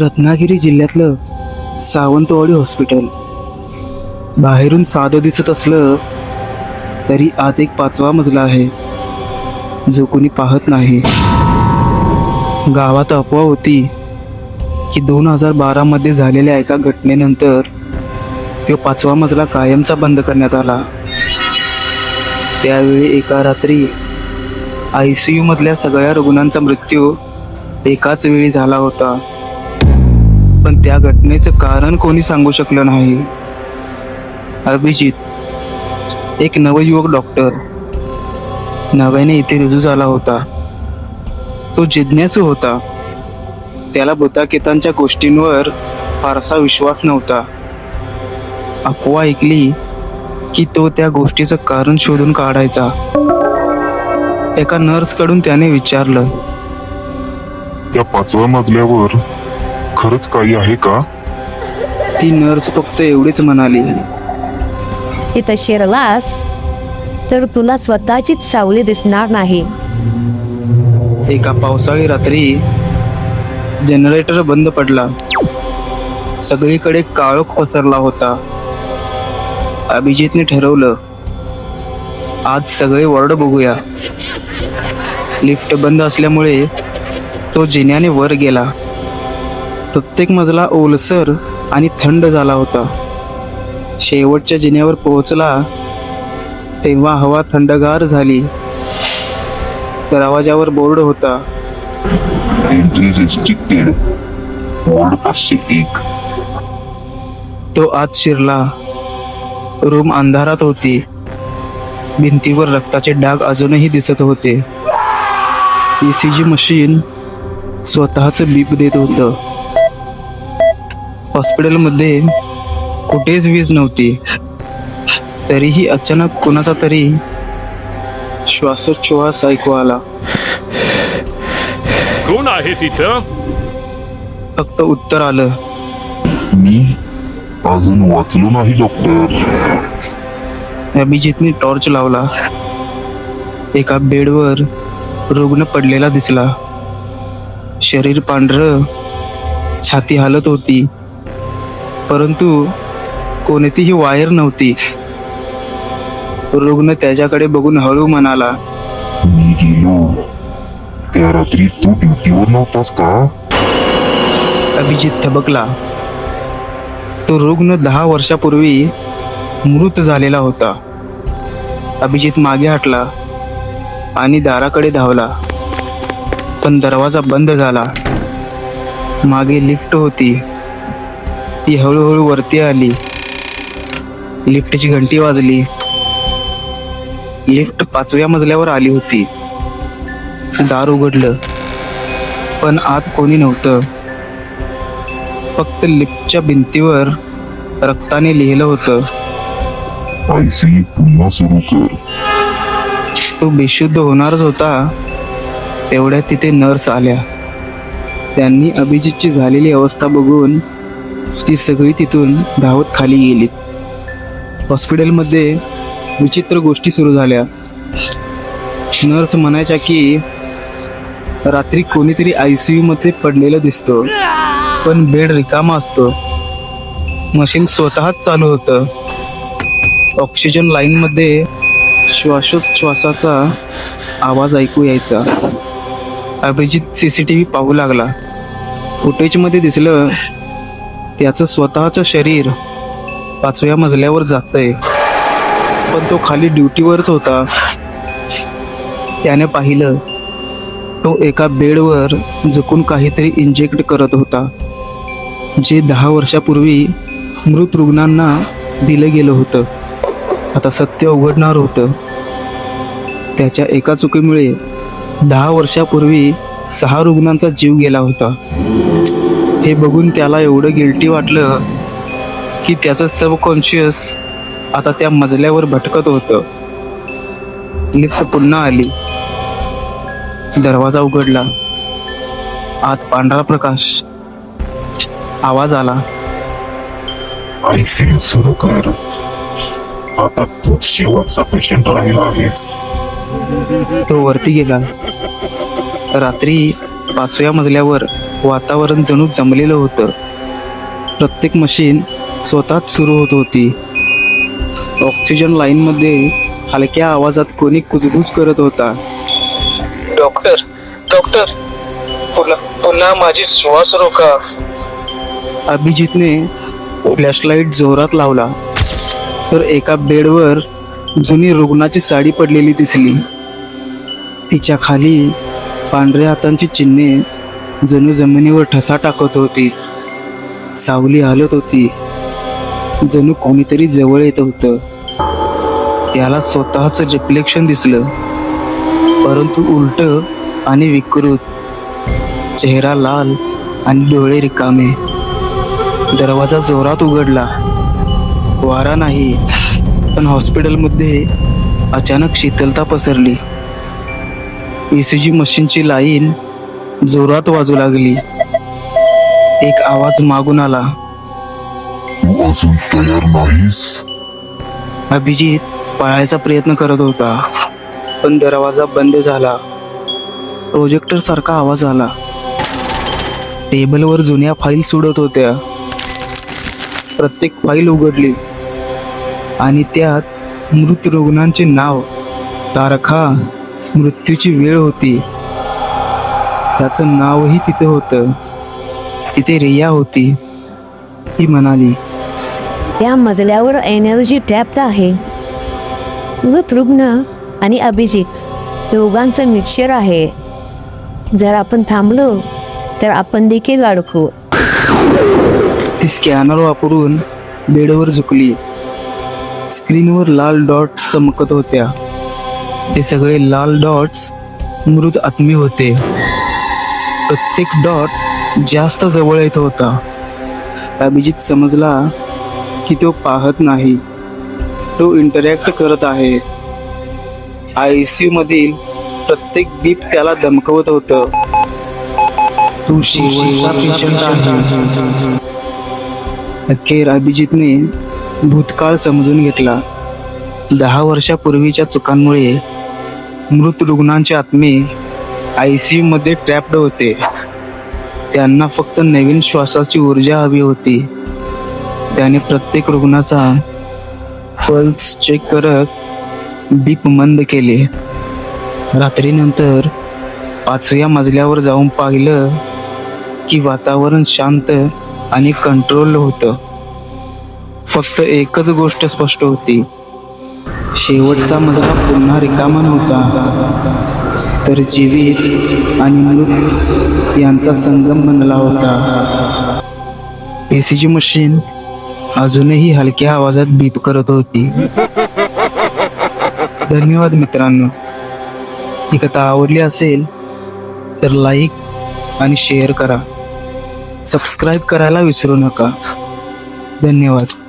रत्नागिरी जिल्ह्यातलं सावंतवाडी हॉस्पिटल. बाहेरून साधं दिसत असलं तरी आत एक पाचवा मजला आहे. जो कोणी पाहत नाही. गावात अफवा होती की दोन हजार बारामध्ये झालेल्या एका घटनेनंतर तो पाचवा मजला कायमचा बंद करण्यात आला. त्यावेळी एका रात्री आय सी यूमधल्या सगळ्या रुग्णांचा मृत्यू एकाच वेळी झाला होता. पण त्या घटनेचं कारण कोणी सांगू शकलं नाही. अभिजित एक नवयुवक डॉक्टर. नव्याने इथे रुजू झाला होता. तो जिज्ञासू होता. त्याला बुताकेतांच्या गोष्टींवर फारसा विश्वास नव्हता. अफवा ऐकली की तो त्या गोष्टीचं कारण शोधून काढायचा. एका नर्सकडून त्याने विचारलं. त्या पाचव्या मजल्यावर खरंच काही आहे का? ती नर्स फक्त एवढीच म्हणाली. इथं शिरलास तर तुला स्वतःचीच सावली दिसणार नाही. एका पावसाळी रात्री जनरेटर बंद पडला. सगळीकडे काळोख पसरला होता. अभिजितने ठरवलं आज सगळे वॉर्ड बघूया. लिफ्ट बंद असल्यामुळे तो जिन्याने वर गेला. प्रत्येक मजला ओलसर आणि थंड झाला होता. शेवटच्या जिन्यावर पोहोचला तेव्हा हवा थंडगार झाली. दरवाजावर बोर्ड होता. एक तो आत शिरला. रूम अंधारात होती. भिंतीवर रक्ताचे डाग अजूनही दिसत होते. पी सी जी मशीन स्वतःच बीप देत होतं. हॉस्पिटलमध्ये कुठेच वीज नव्हती. तरीही अचानक कुणाचा तरी श्वासोच्छ्वास ऐकू आला. कोण आहे तिथं? फक्त उत्तर आलं. मी अजून वाचलो नाही डॉक्टर. अभिजितने टॉर्च लावला. एका बेडवर रुग्ण पडलेला दिसला. शरीर पांढरं छाती हालत होती. परंतु कोणतीही वायर नव्हती. रुग्ण त्याच्याकडे बघून हळू म्हणाला मी गेलो. त्या रात्री तू ड्युटीवर नव्हतास का? अभिजित थबकला. तो रुग्ण दहा वर्षापूर्वी मृत झालेला होता. अभिजित मागे हटला आणि दाराकडे धावला. पण दरवाजा बंद झाला. मागे लिफ्ट होती. ती हळूहळू वरती आली. लिफ्टची घंटी वाजली. लिफ्ट पाचव्या मजल्यावर आली होती. दार उघडलं. पण आत कोणी नव्हतं. फक्त लिफ्टच्या भिंतीवर रक्ताने लिहिलं होतं. आयसी पुन्हा सुरू कर. तो बेशुद्ध होणारच होता. तेवढ्यात तिथे नर्स आल्या. त्यांनी अभिजितची झालेली अवस्था बघून ती सगळी तिथून धावत खाली गेली. हॉस्पिटलमध्ये विचित्र गोष्टी सुरू झाल्या. नर्स म्हणायच्या की रात्री कोणीतरी आय सी यूमध्ये पडलेलं दिसतो पण बेड रिकामा असतो. मशीन स्वतःच चालू होतं. ऑक्सिजन लाईनमध्ये श्वासोच्छ्वासाचा आवाज ऐकू यायचा. Abhijit C C T V पाहू लागला. फुटेजमध्ये दिसलं त्याचं स्वतःचं शरीर पाचव्या मजल्यावर जातंय. पण तो खाली ड्युटीवरच होता. त्याने पाहिलं तो एका बेडवर जखून काहीतरी इंजेक्ट करत होता जे दहा वर्षापूर्वी मृत रुग्णांना दिलं गेलं होतं. आता सत्य उघडणार होतं. त्याच्या एका चुकीमुळे दहा वर्षापूर्वी सहा रुग्णांचा जीव गेला होता. हे बघून त्याला एवढं गिल्टी वाटलं की त्याचं सबकॉन्शियस आता त्या मजल्यावर भटकत होतं. लिफ्ट पुन्हा आली. दरवाजा उघडला. आत पांढरा प्रकाश. आवाज आला. आयसीयू सुरू कर. आता तूच शेवटचा पेशंट राहिला आहेस. तो वरती गेला. रात्री पाचव्या मजल्यावर वातावरण जणू जमलेलं होतं. प्रत्येक मशीन स्वतःच सुरू होत होती. ऑक्सिजन लाईनमध्ये हलक्या आवाजात कोणी कुजबुज करत होता. डॉक्टर डॉक्टर पुन्हा पुन्हा माझी श्वास रोखा अभिजितने फ्लॅशलाईट जोरात लावला. तर एका बेडवर जुनी रुग्णाची साडी पडलेली दिसली. तिच्या खाली पांढऱ्या हातांची चिन्हे जणू जमिनीवर ठसा टाकत होती. सावली हलत होती. जणू कोणीतरी जवळ येत होतं. त्याला स्वतःच रिफ्लेक्शन दिसलं. परंतु उलट आणि विकृत. चेहरा लाल आणि डोळे रिकामे. दरवाजा जोरात उघडला. वारा नाही पण हॉस्पिटलमध्ये अचानक शीतलता पसरली. ए सी जी मशीनची लाईन जोरात वाजू लागली. एक आवाज मागून आला. अजून तयार नाहीस? अभिजित पळायचा प्रयत्न करत होता पण दरवाजा बंद झाला. प्रोजेक्टर सारखा आवाज आला. टेबलवर जुन्या फाईल सुडत होत्या. प्रत्येक फाईल उघडली. आणि त्यात मृत रुग्णांचे नाव तारखा मृत्यूची वेळ होती. त्याचं नावही तिथे होतं. तिथे रिया होती. ती म्हणाली त्या मजल्यावर एनर्जी ट्रॅप्ड आहे. मृत रुग्ण आणि अभिजित दोघांचं मिक्सचर आहे. जर आपण थांबलो तर आपण देखील अडकू. ती स्कॅनर वापरून बेडवर झुकली. स्क्रीनवर लाल डॉट्स चमकत होत्या. ते सगळे लाल डॉट्स मृत आत्मे होते. प्रत्येक डॉट जास्त जवळ येत होता. अभिजित समजला की तो पाहत नाही. तो इंटरॅक्ट करत आहे. आय सी यू मधील प्रत्येक बीप त्याला धमकवत होतं. तू अखेर अभिजितने भूतकाळ समजून घेतला. दहा वर्षापूर्वीच्या चुकांमुळे मृत रुग्णांचे आत्मे आय सी यूमध्ये ट्रॅप्ड होते. त्यांना फक्त नवीन श्वासाची ऊर्जा हवी होती. त्याने प्रत्येक रुग्णाचा पल्स चेक करत बीप मंद केले. रात्रीनंतर पाचव्या मजल्यावर जाऊन पाहिलं की वातावरण शांत आणि कंट्रोल होतं. फक्त एकच गोष्ट स्पष्ट होती. शेवटचा मजला पुन्हा रिकामा नव्हता. तर जीवित आणि मृत यांचा संगम बनला होता. एसीची मशीन अजूनही हलक्या आवाजात बीप करत होती. धन्यवाद मित्रांनो. ही कथा आवडली असेल तर लाईक आणि शेअर करा. सबस्क्राईब करायला विसरू नका. धन्यवाद.